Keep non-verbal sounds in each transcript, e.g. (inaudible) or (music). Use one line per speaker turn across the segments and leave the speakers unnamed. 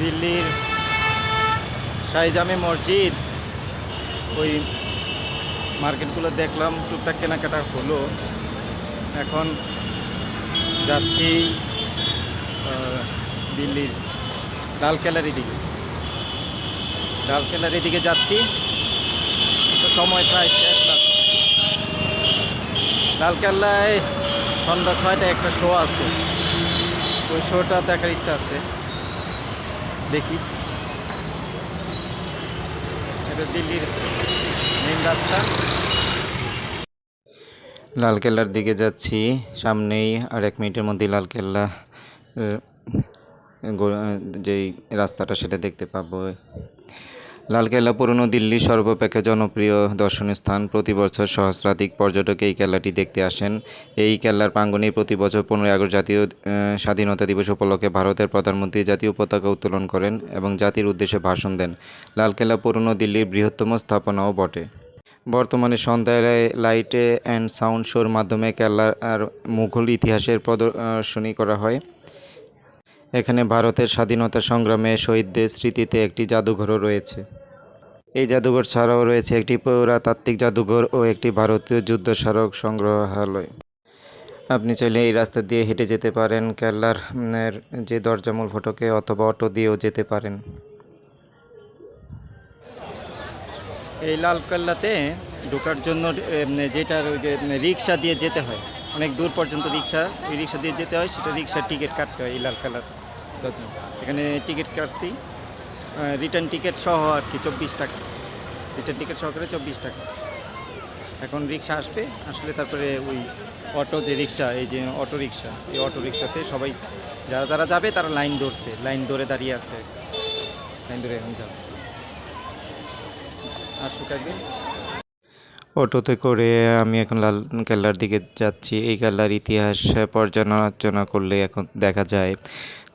দিল্লির শাহিজামে মসজিদ। ওই মার্কেটগুলো দেখলাম, টুকটাক কেনাকাটা হলো। এখন যাচ্ছি দিল্লির দিল্লির লালকেল্লার দিকে। ডাল ক্যালারি দিকে যাচ্ছি। সময় প্রায় শেষ লাগছে লালকেল্লায় সন্ধ্যা ছয়টায় একটা শো আছে। ওই শোটা দেখার ইচ্ছা আছে। দেখি। এটা দিল্লির মেন রাস্তা। লালকেল্লার দিকে যাচ্ছি। সামনেই আর এক মিনিটের মধ্যে লালকেল্লা যেই রাস্তাটা সেটা দেখতে পাবো। লালকেল্লা পুরনো দিল্লির সর্বাপেক্ষা জনপ্রিয় দর্শনীয় স্থান। প্রতি বছর সহস্রাধিক পর্যটক এই কেল্লাটি দেখতে আসেন। এই কেল্লার প্রাঙ্গণে প্রতি বছর পনেরোই আগস্ট জাতীয় স্বাধীনতা দিবস উপলক্ষে ভারতের প্রধানমন্ত্রী জাতীয় পতাকা উত্তোলন করেন এবং জাতির উদ্দেশ্যে ভাষণ দেন। লালকেল্লা পুরনো দিল্লির বৃহত্তম স্থাপনাও বটে। বর্তমানে সন্ধ্যায় লাইটে অ্যান্ড সাউন্ড শোর মাধ্যমে কেল্লার মুঘল ইতিহাসের প্রদর্শনী করা হয়। এখানে ভারতের স্বাধীনতা সংগ্রামে শহীদদের স্মৃতিতে একটি জাদুঘরও রয়েছে। এই জাদুঘর ছাড়াও রয়েছে একটি পুরাতাত্ত্বিক জাদুঘর ও একটি ভারতীয় যুদ্ধ স্মারক সংগ্রহালয়। আপনি চাইলে এই রাস্তা দিয়ে হেঁটে যেতে পারেন কেল্লার যে দরজা মূল ফটকে অথবা অটো দিয়েও যেতে পারেন। এই লালকেল্লাতে ঢোকার জন্য যেটা রিক্সা দিয়ে যেতে হয়। অনেক দূর পর্যন্ত রিক্সা ওই রিক্সা দিয়ে যেতে হয়, সেটা রিক্সার টিকিট কাটতে হয় এই লালকেল্লাতে এখানে টিকিট কাটছি। রিটার্ন টিকিট সহ আর কি চব্বিশ টাকা। রিটার্ন টিকিট সহকারে চব্বিশ টাকা। এখন রিক্সা আসবে। আসলে তারপরে ওই অটো যে রিক্সা, এই যে অটো রিক্সা, এই অটো রিক্সাতে সবাই যারা যারা যাবে তারা লাইন ধরছে। লাইন ধরে দাঁড়িয়ে আছে। লাইন ধরে এখন যাবে। আসুক আগে অটোতে করে আমি এখন লাল কেল্লার দিকে যাচ্ছি। এই কেল্লার ইতিহাস পর্যালোচনা করলে এখন দেখা যায়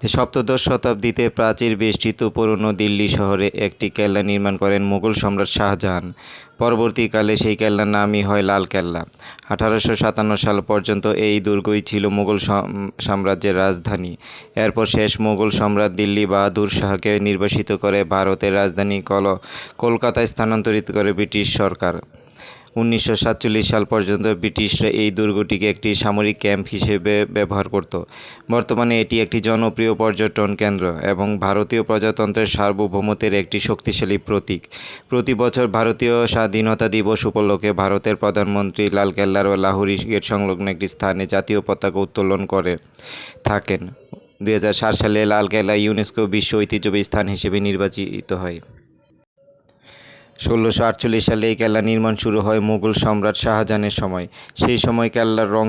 যে সপ্তদশ শতাব্দীতে প্রাচীর বেষ্টিত পুরনো দিল্লি শহরে একটি কেল্লা নির্মাণ করেন মুঘল সম্রাট শাহজাহান। পরবর্তীকালে সেই কেল্লার নামই হয় লাল কেল্লা। আঠারোশো সাতান্ন সাল পর্যন্ত এই দুর্গই ছিল মুঘল সাম- সাম্রাজ্যের রাজধানী। এরপর শেষ মুঘল সম্রাট দিল্লি বাহাদুর শাহকে নির্বাসিত করে ভারতের রাজধানী কল, কলকাতায় স্থানান্তরিত করে ব্রিটিশ সরকার। উনিশশো সাতচল্লিশ সাল পর্যন্ত ব্রিটিশরা এই দুর্গটিকে একটি সামরিক ক্যাম্প হিসেবে ব্যবহার করত। বর্তমানে এটি একটি জনপ্রিয় পর্যটন কেন্দ্র এবং ভারতীয় প্রজাতন্ত্রের সার্বভৌমত্বের একটি শক্তিশালী প্রতীক। প্রতি বছর ভারতীয় স্বাধীনতা দিবস উপলক্ষে ভারতের প্রধানমন্ত্রী লালকেল্লার ও লাহোরি গেট সংলগ্ন একটি স্থানে জাতীয় পতাকা উত্তোলন করে থাকেন। দু হাজার সাত সালে লালকেল্লা ইউনেস্কো বিশ্ব ঐতিহ্যবাহী স্থান হিসেবে নির্বাচিত হয়। ষোলোশো আটচল্লিশ সালে এই কেল্লা নির্মাণ শুরু হয় মুঘল সম্রাট শাহজাহানের সময়। সেই সময় কেল্লার রং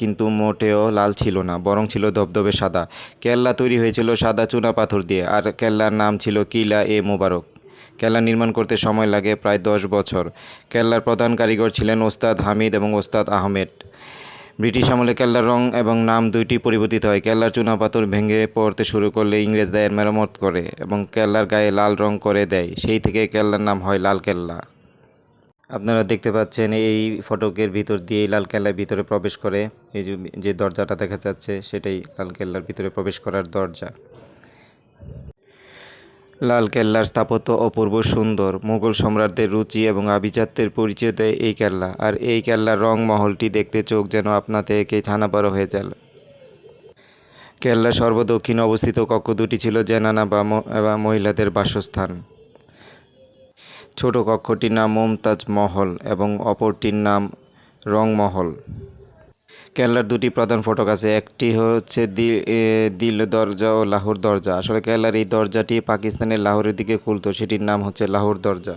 কিন্তু মোটেও লাল ছিল না, বরং ছিল ধবধবে সাদা। কেল্লা তৈরি হয়েছিল সাদা চুনা পাথর দিয়ে, আর কেল্লার নাম ছিল কিলা এ মোবারক। কেল্লা নির্মাণ করতে সময় লাগে প্রায় দশ বছর। কেল্লার প্রধান কারিগর ছিলেন ওস্তাদ হামিদ এবং ওস্তাদ আহমেদ। ব্রিটিশ আমলে কেল্লার রং এবং নাম দুইটি পরিবর্তিত হয়। কেল্লার চুনাপাথর ভেঙে পড়তে শুরু করলে ইংরেজরা এর মেরামত করে এবং কেল্লার গায়ে লাল রং করে দেয়। সেই থেকে কেল্লার নাম হয় লাল কেল্লা। আপনারা দেখতে পাচ্ছেন এই ফটকের ভিতর দিয়ে লাল কেল্লার ভিতরে প্রবেশ করে। এই যে যে দরজাটা দেখা যাচ্ছে, সেটাই লাল কেল্লার ভিতরে প্রবেশ করার দরজা। লাল কেল্লার স্থাপত্য অপূর্ব সুন্দর। মুঘল সম্রাটদের রুচি এবং আভিজাত্যের পরিচয় দেয় এই কেল্লা। আর এই কেল্লার রং মহলটি দেখতে চোখ যেন আপনা থেকে ছানাপাড়া হয়ে গেল কেল্লার সর্বদক্ষিণে অবস্থিত কক্ষ দুটি ছিল জেনানা বা মহিলাদের বাসস্থান। ছোট কক্ষটির নাম মমতাজ মহল এবং অপরটির নাম রংমহল। কেল্লার দুটি প্রধান ফটক আছে। একটি হচ্ছে দিল দরজা ও লাহোর দরজা। আসলে কেল্লার এই দরজাটি পাকিস্তানের লাহোরের দিকে খুলতো, সেটির নাম হচ্ছে লাহোর দরজা।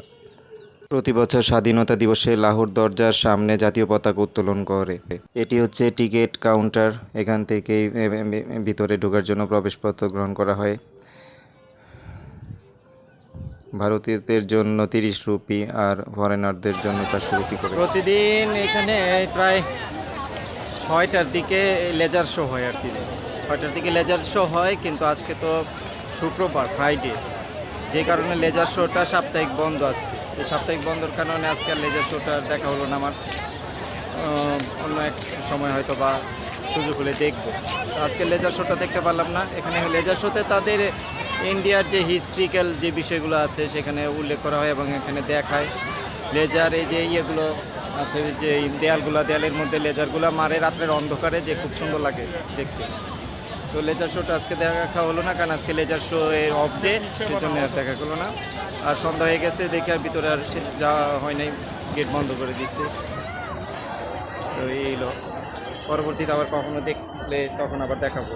প্রতি বছর স্বাধীনতা দিবসে লাহোর দরজার সামনে জাতীয় পতাকা উত্তোলন করে। এটি হচ্ছে টিকিট কাউন্টার, এখান থেকেই ভিতরে ঢোকার জন্য প্রবেশপত্র গ্রহণ করা হয়। ভারতীয়দের জন্য তিরিশ রুপি আর ফরেনারদের জন্য চারশো রুপি করে। প্রতিদিন এখানে প্রায় ছয়টার দিকে লেজার শো হয় আর কি। ছয়টার দিকে লেজার শো হয়, কিন্তু আজকে তো শুক্রবার ফ্রাইডে যে কারণে লেজার শোটা সাপ্তাহিক বন্ধ আজকে। এই সাপ্তাহিক বন্ধর কারণে আজকে আর লেজার শোটা দেখা হলো না আমার। অন্য এক সময় হয়তো বা সুযোগ হলে দেখব। আজকে লেজার শোটা দেখতে পারলাম না। এখানে লেজার শোতে তাদের ইন্ডিয়ার যে হিস্ট্রিক্যাল যে বিষয়গুলো আছে, সেখানে উল্লেখ করা হয় এবং এখানে দেখায়। লেজার এই যে ইয়েগুলো আছে যে দেয়ালগুলো, দেয়ালের মধ্যে লেজারগুলো মারে রাত্রের অন্ধকারে যে খুব সুন্দর লাগে দেখতে। তো লেজার শোটা আজকে দেখা হলো না, কারণ আজকে লেজার শো এর অফ ডে সেজন্য আর দেখা হলো না। আর সন্ধ্যা হয়ে গেছে, দেখে আর ভিতরে আর যাওয়া হয় নাই গেট বন্ধ করে দিচ্ছে তো এই হলো। পরবর্তীতে আবার কখনো দেখলে তখন আবার দেখাবো।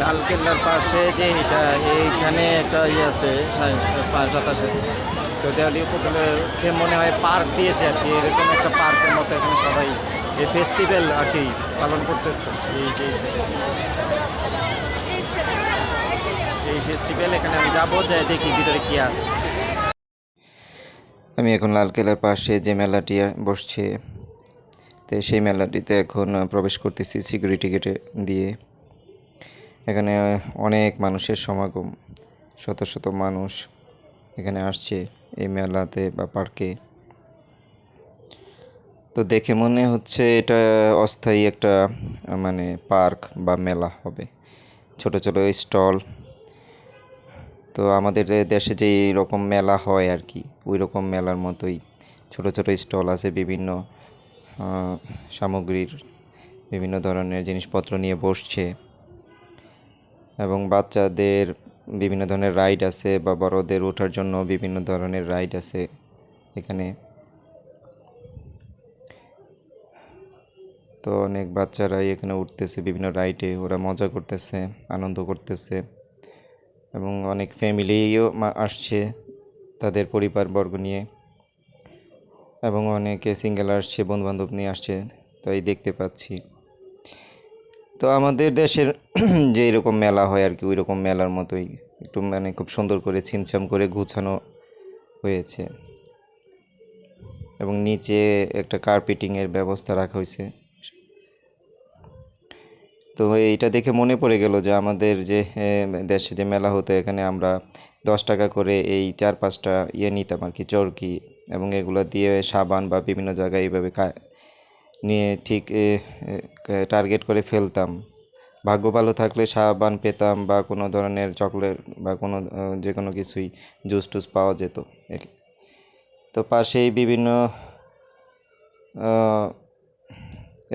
লাল কেল্লার পাশে যে এটা, এইখানে একটা ইয়ে আছে পাঁচ বাতাসে তো দেওয়ালি উপকূলে মনে হয় পার্ক দিয়েছে আর কি, এরকম একটা পার্কের মতো এখানে সবাই এই ফেস্টিভ্যাল আর কি পালন করতেছে, এই যে এই ফেস্টিভ্যাল এখানে আমি যাব যে দেখি ভিতরে কী আছে। আমি এখন লালকেল্লার পাশে যে মেলাটি বসছে, তো সেই মেলাটিতে এখন প্রবেশ করতেছি সিকিউরিটি গেটে দিয়ে। এখানে অনেক মানুষের সমাগম। শত শত মানুষ এখানে আসছে এই মেলাতে বা পার্কে। তো দেখে মনে হচ্ছে এটা অস্থায়ী একটা মানে পার্ক বা মেলা হবে। ছোট ছোট স্টল। তো আমাদের দেশে যেই রকম মেলা হয় আর কি ওই রকম মেলার মতোই ছোট ছোট স্টল আছে বিভিন্ন সামগ্রীর বিভিন্ন ধরনের জিনিসপত্র নিয়ে বসছে। এবং বাচ্চাদের বিভিন্ন ধরনের রাইড আছে বা বড়দের ওঠার জন্য বিভিন্ন ধরনের রাইড আছে এখানে। তো অনেক বাচ্চারাই এখানে উঠতেছে, বিভিন্ন রাইডে ওরা মজা করতেছে, আনন্দ করতেছে এবং অনেক ফ্যামিলিও আসছে তাদের পরিবারবর্গ নিয়ে এবং অনেকে সিঙ্গেল আসছে, বন্ধুবান্ধব নিয়ে আসছে, তাই দেখতে পাচ্ছি। তো আমাদের দেশের (clears throat) যে এরকম মেলা হয় আর কি ওই রকম মেলার মতোই একটু মানে খুব সুন্দর করে ছিমছাম করে গুছানো হয়েছে। এবং নিচে একটা কার্পেটিংয়ের ব্যবস্থা রাখা হয়েছে। তো এইটা দেখে মনে পড়ে গেল যে আমাদের যে দেশে যে মেলা হতো, এখানে আমরা দশ টাকা করে এই চার পাঁচটা ইয়ে নিতাম আর কি, চরকি এবং এগুলো দিয়ে সাবান বা বিভিন্ন জায়গায় এইভাবে নিয়ে ঠিক টার্গেট করে ফেলতাম। ভাগ্য ভালো থাকলে সাবান পেতাম বা কোনো ধরনের চকলেট বা কোনো যে কোনো কিছুই জুস টুস পাওয়া যেত। তো পাশেই বিভিন্ন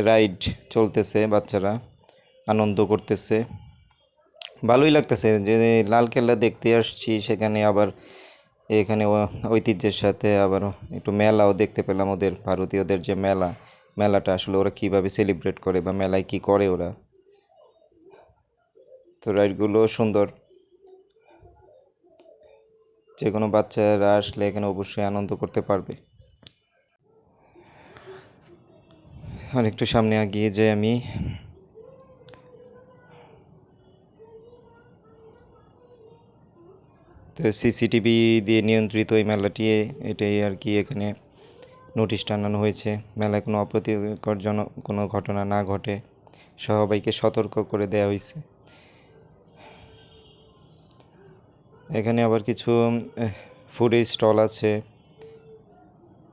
রাইড চলতেছে বাচ্চারা, আনন্দ করতেছে। ভালোই লাগতেছে যে লালকেল্লা দেখতে আসছি, সেখানে আবার এখানে ঐতিহ্যের সাথে আবার একটু মেলাও দেখতে পেলাম ওদের, ভারতীয়দের যে মেলা। মেলাটা আসলে ওরা কীভাবে সেলিব্রেট করে বা মেলায় কী করে ওরা? তো রাইডগুলো সুন্দর। যে কোনো বাচ্চারা আসলে এখানে অবশ্যই আনন্দ করতে পারবে। আর একটু সামনে এগিয়ে যাই আমি। তো সিসিটিভি দিয়ে নিয়ন্ত্রিত এই মেলাটি, এটাই আর কি এখানে নোটিশ টানানো হয়েছে। মেলায় কোনো অপ্রীতিকরজনক কোনো ঘটনা না ঘটে। সবাইকে সতর্ক করে দেওয়া হয়েছে এখানে আবার কিছু ফুডের স্টল আছে।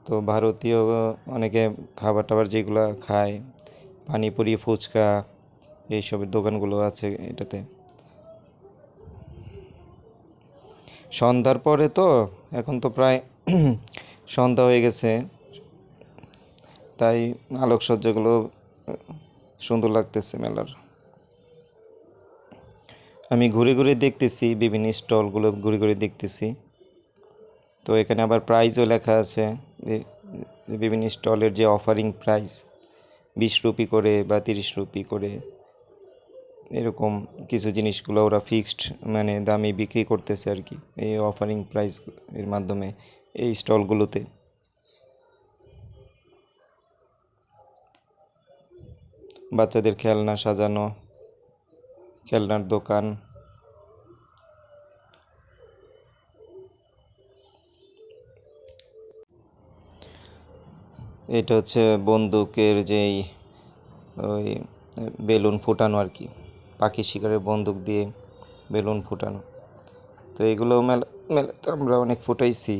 তো ভারতীয় অনেকে খাবার টাবার যেগুলো খায়, পানিপুরি, ফুচকা, এইসবের দোকানগুলো আছে এটাতে। সন্ধ্যার পরে তো, এখন তো প্রায় সন্ধ্যা হয়ে গেছে। তাই আলোকসজ্জাগুলো সুন্দর লাগতেছে মেলার। আমি ঘুরে ঘুরে দেখতেছি, বিভিন্ন স্টলগুলো ঘুরে ঘুরে দেখতেছি। তো এখানে আবার প্রাইজও লেখা আছে বিভিন্ন স্টলের যে অফারিং প্রাইস বিশ রুপি করে বা তিরিশ রুপি করে, এরকম কিছু জিনিসগুলো ওরা ফিক্সড মানে দামে বিক্রি করতেছে আর কি, এই অফারিং প্রাইস এর মাধ্যমে এই স্টলগুলোতে। বাচ্চাদের খেলনা সাজানো, খেলনার দোকান। এটা হচ্ছে বন্দুকের যেই ওই বেলুন ফুটানো আর কি, পাখি শিকারের বন্দুক দিয়ে বেলুন ফুটানো। তো এগুলো মেলা মেলাতে আমরা অনেক ফুটাইছি,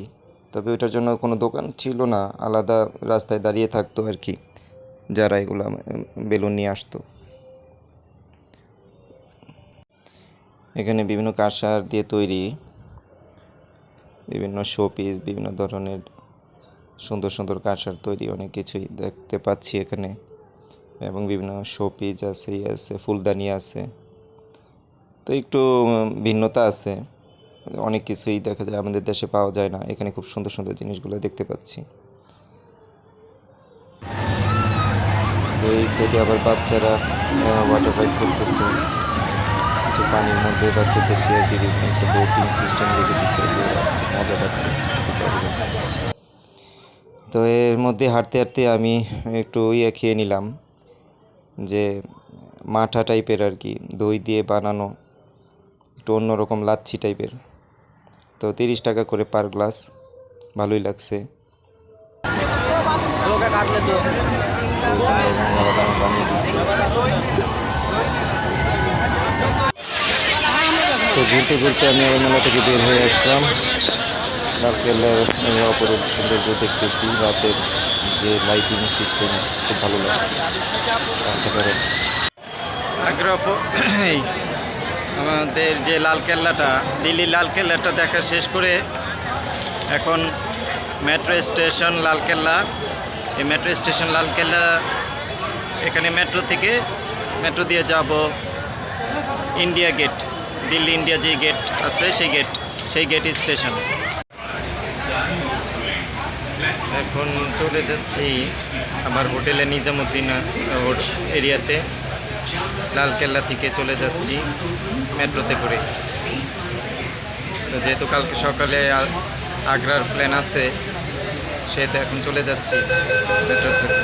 তবে ওইটার জন্য কোনো দোকান ছিল না, আলাদা রাস্তায় দাঁড়িয়ে থাকতো আর কি। যারা এগুলো বেলুন নিয়ে আসতো। এখানে বিভিন্ন কাঁসার দিয়ে তৈরি, বিভিন্ন শোপিস বিভিন্ন ধরনের সুন্দর সুন্দর কাঁসার তৈরি, অনেক কিছুই দেখতে পাচ্ছি এখানে। এবং বিভিন্ন শোপিস আছে ইয়ে আছে, ফুলদানি আছে। তো একটু ভিন্নতা আছে। অনেক কিছুই দেখা যায়, আমাদের দেশে পাওয়া যায় না। এখানে খুব সুন্দর সুন্দর জিনিসগুলো দেখতে পাচ্ছি। এই সাইডে আবার বাচ্চারা ওয়াটার রাইড করতেছে। একটু পানির মধ্যে বাচ্চাদেরকে আর কি একটা বোটিং সিস্টেম রেখে দিচ্ছে মজা পাচ্ছে। তো এর মধ্যে হাঁটতে হাঁটতে আমি একটু ইয়ে খেয়ে নিলাম, যে মাঠা টাইপের আর কি, দই দিয়ে বানানো, একটু অন্যরকম লাচ্ছি টাইপের তো তিরিশ টাকা করে পার গ্লাস ভালোই লাগছে। তো ঘুরতে ঘুরতে আমি আবার মেলা থেকে বের হয়ে আসলাম। এই অপরূপ সৌন্দর্য দেখতেছি। রাতের যে লাইটিং সিস্টেম খুব ভালো লাগছে। অসাধারণ। আগ্রা আমাদের যে লালকেল্লাটা দিল্লির লালকেল্লাটা দেখা শেষ করে এখন মেট্রো স্টেশন লালকেল্লা এই মেট্রো স্টেশন লালকেল্লা, এখানে মেট্রো থেকে মেট্রো দিয়ে যাব ইন্ডিয়া গেট দিল্লি ইন্ডিয়া যে গেট আছে সেই গেট সেই গেট স্টেশন এখন চলে যাচ্ছি আমার হোটেলে নিজামুদ্দিন এরিয়াতে। লালকেল্লা থেকে চলে যাচ্ছি মেট্রোতে করে। তো যেহেতু কালকে সকালে আগ্রার প্ল্যান আছে সেহেতু এখন চলে যাচ্ছি। মেট্রো থেকে